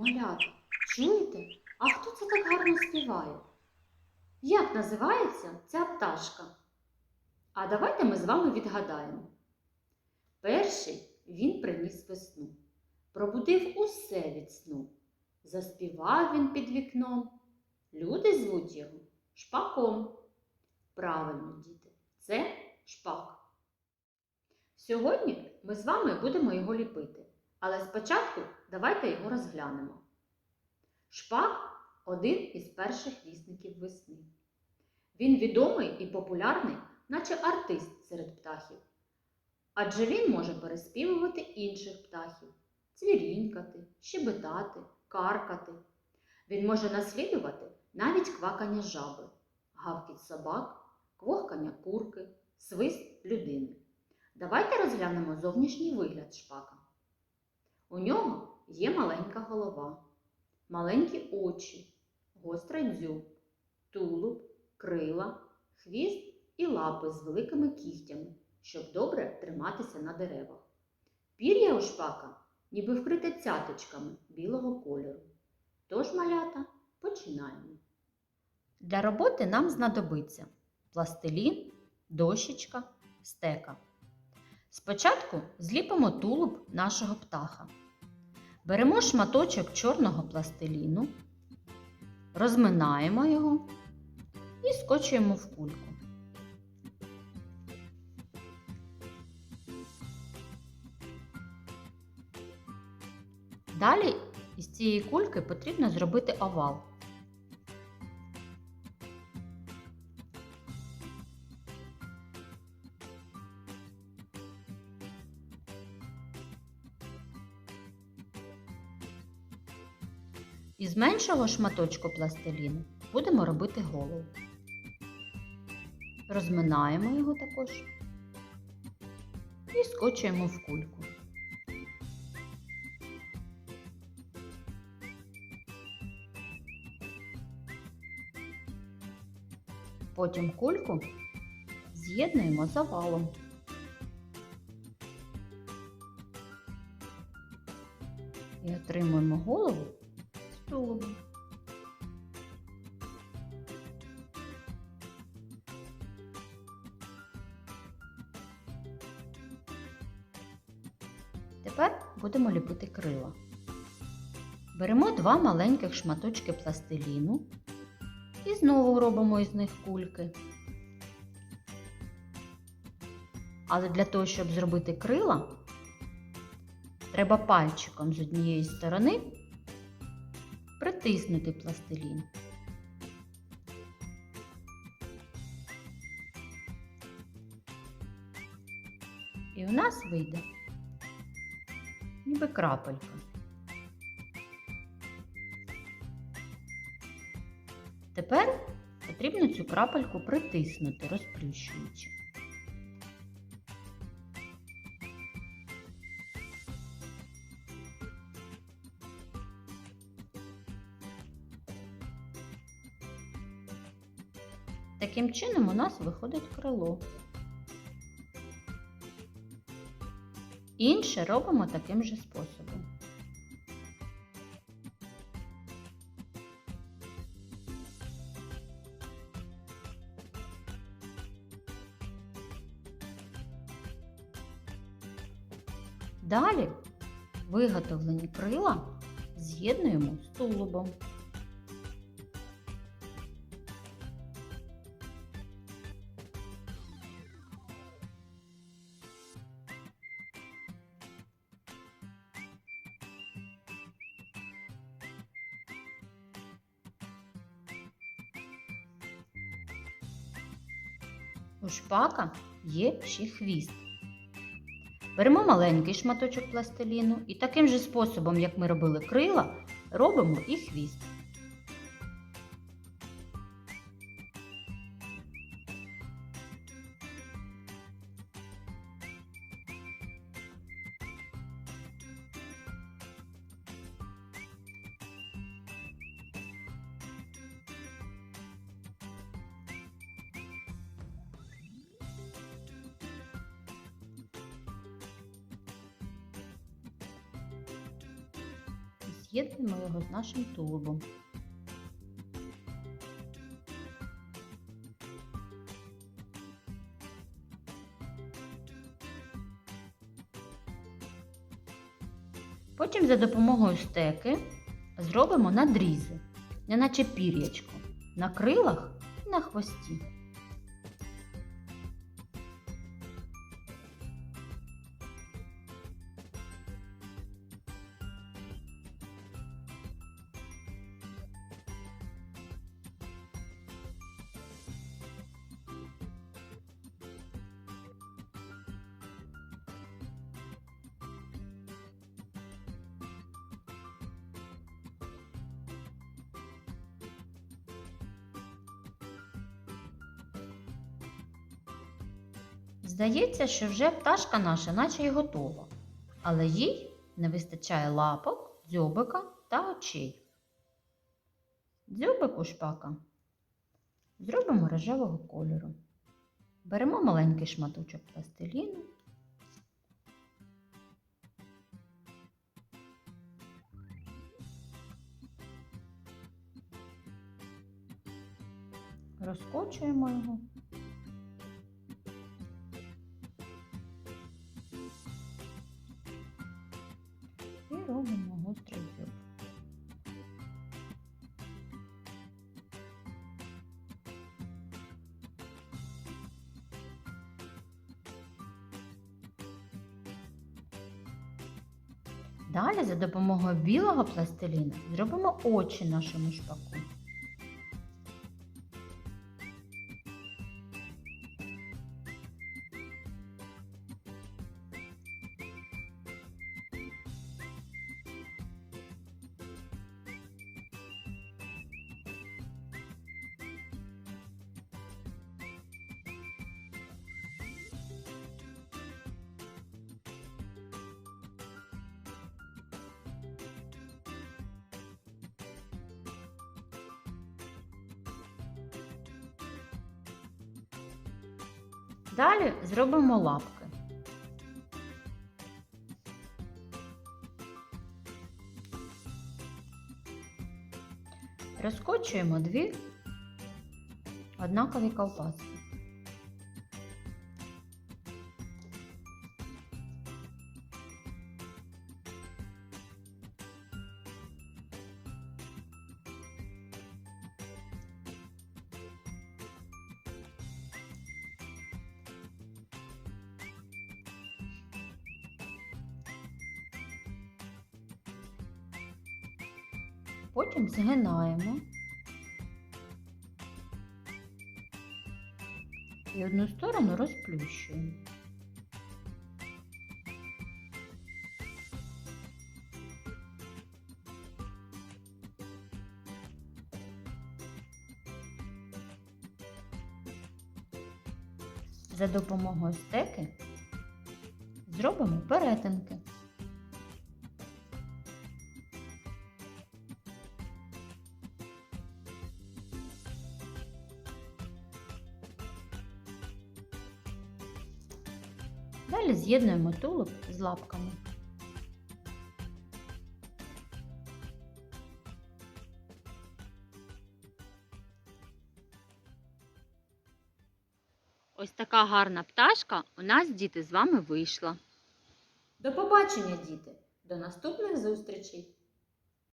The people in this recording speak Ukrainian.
Малята, чуєте? А хто це так гарно співає? Як називається ця пташка? А давайте ми з вами відгадаємо. Перший він приніс весну, пробудив усе від сну. Заспівав він під вікном. Люди звуть його шпаком. Правильно, діти, це шпак. Сьогодні ми з вами будемо його ліпити, але спочатку давайте його розглянемо. Шпак один із перших вісників весни. Він відомий і популярний, наче артист серед птахів. Адже він може переспівувати інших птахів, цвірінькати, щебетати, каркати. Він може наслідувати навіть квакання жаби, гавкіт собак, квохкання курки, свист людини. Давайте розглянемо зовнішній вигляд шпака. У нього є маленька голова, маленькі очі, гострий дзюб, тулуб, крила, хвіст і лапи з великими кігтями, щоб добре триматися на деревах. Пір'я у шпака ніби вкрите цяточками білого кольору. Тож, малята, починаємо. Для роботи нам знадобиться пластилін, дощечка, стека. Спочатку зліпимо тулуб нашого птаха. Беремо шматочок чорного пластиліну, розминаємо його і скочуємо в кульку. Далі із цієї кульки потрібно зробити овал. Меншого шматочку пластиліну будемо робити голову. Розминаємо його також і скочуємо в кульку. Потім кульку з'єднуємо з овалом. І отримуємо голову з. Тепер будемо ліпити крила. Беремо два маленьких шматочки пластиліну і знову робимо із них кульки. Але для того, щоб зробити крила, треба пальчиком з однієї сторони притиснути пластилін. І у нас вийде ніби крапелька. Тепер потрібно цю крапельку притиснути, розплющуючи. Таким чином у нас виходить крило. Інше робимо таким же способом. Далі виготовлені крила з'єднуємо з тулубом. Шпака є ще хвіст. Беремо маленький шматочок пластиліну і таким же способом, як ми робили крила, робимо і хвіст. З'єднуємо його з нашим тулубом. Потім за допомогою стеки зробимо надрізи, неначе пір'ячко, на крилах і на хвості. Здається, що вже пташка наша наче й готова, але їй не вистачає лапок, дзьобика та очей. Дзьобик у шпака зробимо рожевого кольору. Беремо маленький шматочок пластиліну. Розкочуємо його. Робимо гострий зуб. Далі за допомогою білого пластиліну зробимо очі нашому шпаку. Далі зробимо лапки. Розкочуємо дві однакові ковбаски. Потім згинаємо і одну сторону розплющуємо. За допомогою стеки зробимо перетинки. Далі з'єднуємо тулуб з лапками. Ось така гарна пташка у нас, діти, з вами вийшла. До побачення, діти! До наступних зустрічей!